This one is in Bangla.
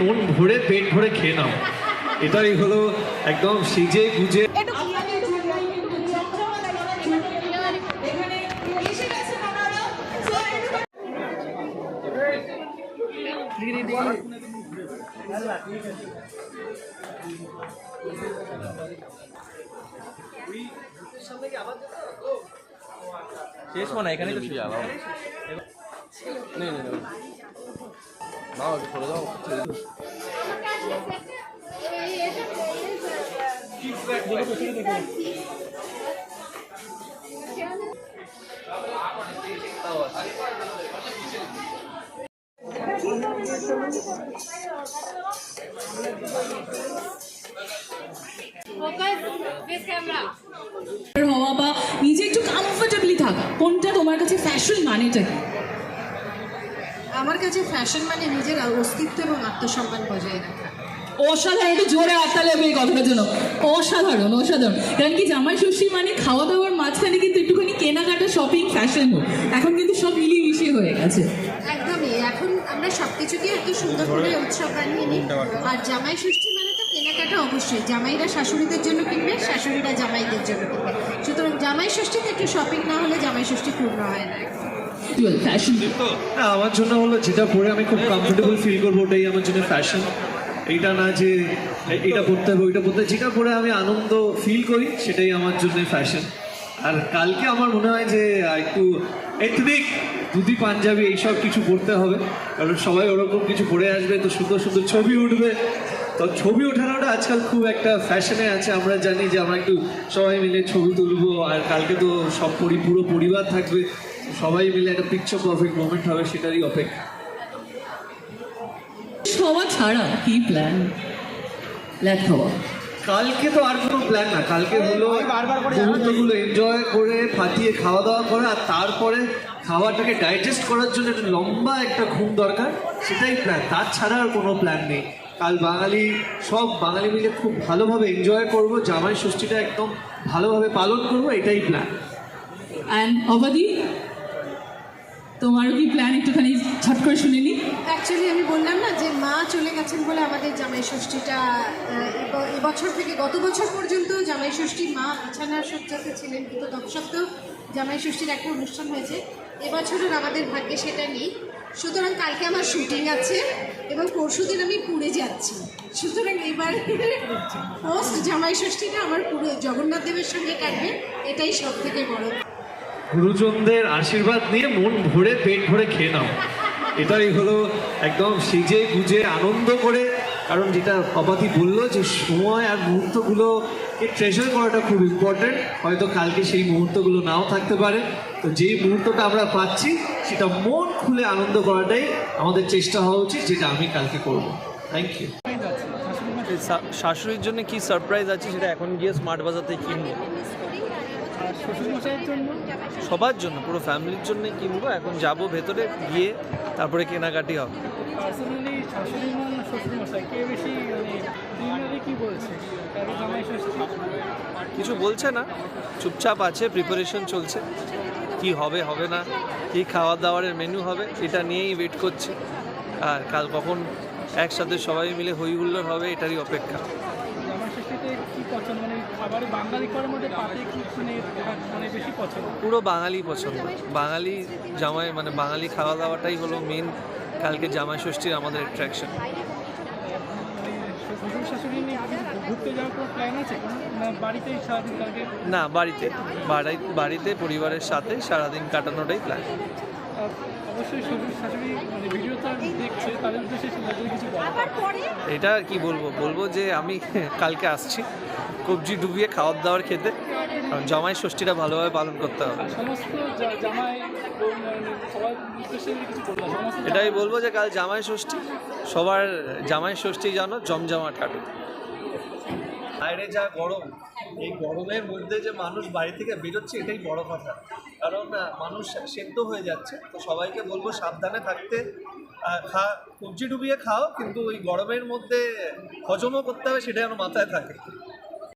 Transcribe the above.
মন ভরে পেট ভরে খেয়ে নাও। এটাই হলো একদম সেজে গুজে। শেষ মানে এখানে তো শুয়ে যাব একটু সরে যাও. হওয়া বা নিজে একটু কমফোর্টেবলি থাকা কোনটা তোমার কাছে ফ্যাশন মানেটা কি আমার কাছে ফ্যাশন মানে নিজের অস্তিত্ব এবং আত্মসম্মান বজায় রাখা। অসাধারণ একটু জোরে হাততালি হবে এই কথাটার জন্য। অসাধারণ অসাধারণ। কারণ কি জামাই ষষ্ঠী মানে খাওয়া দাওয়ার মাঝখানে কিন্তু একটুখানি কেনাকাটা শপিং ফ্যাশন হোক। এখন কিন্তু সব মিলিয়ে মিশিয়ে হয়ে গেছে। একদমই। এখন আমরা সবকিছুকে এত সুন্দর করে উৎসব বানিয়ে নিই। আর জামাই ষষ্ঠী মানে তো কেনাকাটা অবশ্যই। জামাইরা শাশুড়িদের জন্য কিনবে শাশুড়িরা জামাইদের জন্য কিনবে। সুতরাং জামাই ষষ্ঠীতে একটু শপিং না হলে জামাই ষষ্ঠী পূর্ণ হয় না। ফ্যাশন না, আমার জন্য হলো যেটা পরে আমি খুব কমফোর্টেবল ফিল করব ওটাই আমার জন্য ফ্যাশন এইটা না যে এটা পড়তে হবে, ওইটা পড়তে যেটা পরে আমি আনন্দ ফিল করি, সেটাই আমার জন্য ফ্যাশন আর কালকে আমার মনে হয় যে একটু এথনিক ধুতি, পাঞ্জাবি এইসব কিছু পড়তে হবে। কারণ সবাই ওরকম কিছু পরে আসবে, তো সুন্দর সুন্দর ছবি উঠবে। তো ছবি ওঠানোটা আজকাল খুব একটা ফ্যাশনে আছে, আমরা জানি যে আমরা একটু সবাই মিলে ছবি তুলবো। আর কালকে তো সব পুরো পরিবার থাকবে। সবাই মিলে একটা পিকচার পারফেক্ট মোমেন্ট হবে সেটারই অপেক্ষা। খাওয়া ছাড়া কি প্ল্যান ল্যাদ খাওয়া কালকে তো আর কোনো প্ল্যান না। কালকে হলো মুহূর্তগুলো এনজয় করে ফাটিয়ে খাওয়া দাওয়া করে আর তারপরে খাওয়াটাকে ডাইজেস্ট করার জন্য একটা লম্বা একটা ঘুম দরকার সেটাই প্ল্যান তার ছাড়া আর কোনো প্ল্যান নেই। কাল বাঙালি সব বাঙালি মিলে খুব ভালোভাবে এনজয় করব জামাই ষষ্ঠীটা একদম ভালোভাবে পালন করব এটাই প্ল্যান অ্যান্ড অবাদি তোমারও কি প্ল্যান একটুখানি ছট করে শুনে নি? অ্যাকচুয়ালি আমি বললাম না যে মা চলে গেছেন বলে আমাদের জামাই ষষ্ঠীটা এবছর থেকে গত বছর পর্যন্ত জামাই ষষ্ঠী মা বিছানার সজ্জাতে ছিলেন কিন্তু তৎসত্ত্বেও জামাই ষষ্ঠীর একটা অনুষ্ঠান হয়েছে। এবছরের আমাদের ভাগ্যে সেটা নেই। সুতরাং কালকে আমার শুটিং আছে এবং পরশুদিন আমি পুড়ে যাচ্ছি। সুতরাং এবার পোস্ট জামাই ষষ্ঠীটা আমার পুরো জগন্নাথ দেবের সঙ্গে কাটবে, এটাই সব থেকে বড়। গুরুজনদের আশীর্বাদ নিয়ে মন ভরে, পেট ভরে খেয়ে নাও। এটাই হলো একদম সেজে গুজে আনন্দ করে, কারণ যেটা অবাধি বলল যে সময় আর মুহূর্তগুলোকে ট্রেজার করাটা খুব ইম্পর্টেন্ট হয়তো কালকে সেই মুহূর্তগুলো নাও থাকতে পারে। তো যেই মুহূর্তটা আমরা পাচ্ছি, সেটা মন খুলে আনন্দ করাটাই আমাদের চেষ্টা হওয়া উচিত, যেটা আমি কালকে করব। থ্যাংক ইউ শাশুড়ির জন্য কি সারপ্রাইজ আছে সেটা এখন গিয়ে স্মার্ট বাজার থেকে কিনবো? সবার জন্য পুরো ফ্যামিলির জন্য কিনবো এখন যাব ভেতরে গিয়ে তারপরে কেনাকাটি হবে। মানে কিছু বলছে না। চুপচাপ আছে প্রিপারেশন চলছে। কি হবে হবে না? কি খাওয়া দাওয়ারের মেনু হবে? এটা নিয়েই ওয়েট করছি। আর কাল কখন একসাথে সবাই মিলে হই হুল্লোড় হবে এটারই অপেক্ষা। পছন্দ? মানে খাবার বাঙালি করার মধ্যে পাতে কি মানে মানে বেশি পছন্দ? পুরো বাঙালি পছন্দ। বাঙালি জামাই মানে বাঙালি খাওয়া দাওয়াটাই হলো মেন কালকে জামাই ষষ্ঠীর আমাদের অ্যাট্রাকশন মানে শ্বশুর শাশুড়ি নিয়ে কি ঘুরতে যাওয়ার কোনো প্ল্যান আছে? না বাড়িতেই সারাদিন কালকে? না বাড়িতে। বাড়িতে পরিবারের সাথে সারাদিন কাটানোটাই প্ল্যান আহ, অবশ্যই শ্বশুর শাশুড়ি মানে এটা আর কি বলব? বলব যে আমি কালকে আসছি। কবজি ডুবিয়ে খাওয়ার দাওয়ার খেতে। কারণ জামাই ষষ্ঠীটা ভালোভাবে পালন করতে হবে। এটাই বলব যে কাল জামাই ষষ্ঠী সবার জামাই ষষ্ঠী যেন জমজমাট কাটুক। বাইরে যা গরম এই গরমের মধ্যে যে মানুষ বাড়ি থেকে বেরোচ্ছে এটাই বড় কথা। কারণ মানুষ সেদ্ধ হয়ে যাচ্ছে তো সবাইকে বলব সাবধানে থাকতে। খা কবজি ডুবিয়ে খাও কিন্তু ওই গরমের মধ্যে হজমও করতে হবে সেটা যেন মাথায় থাকে।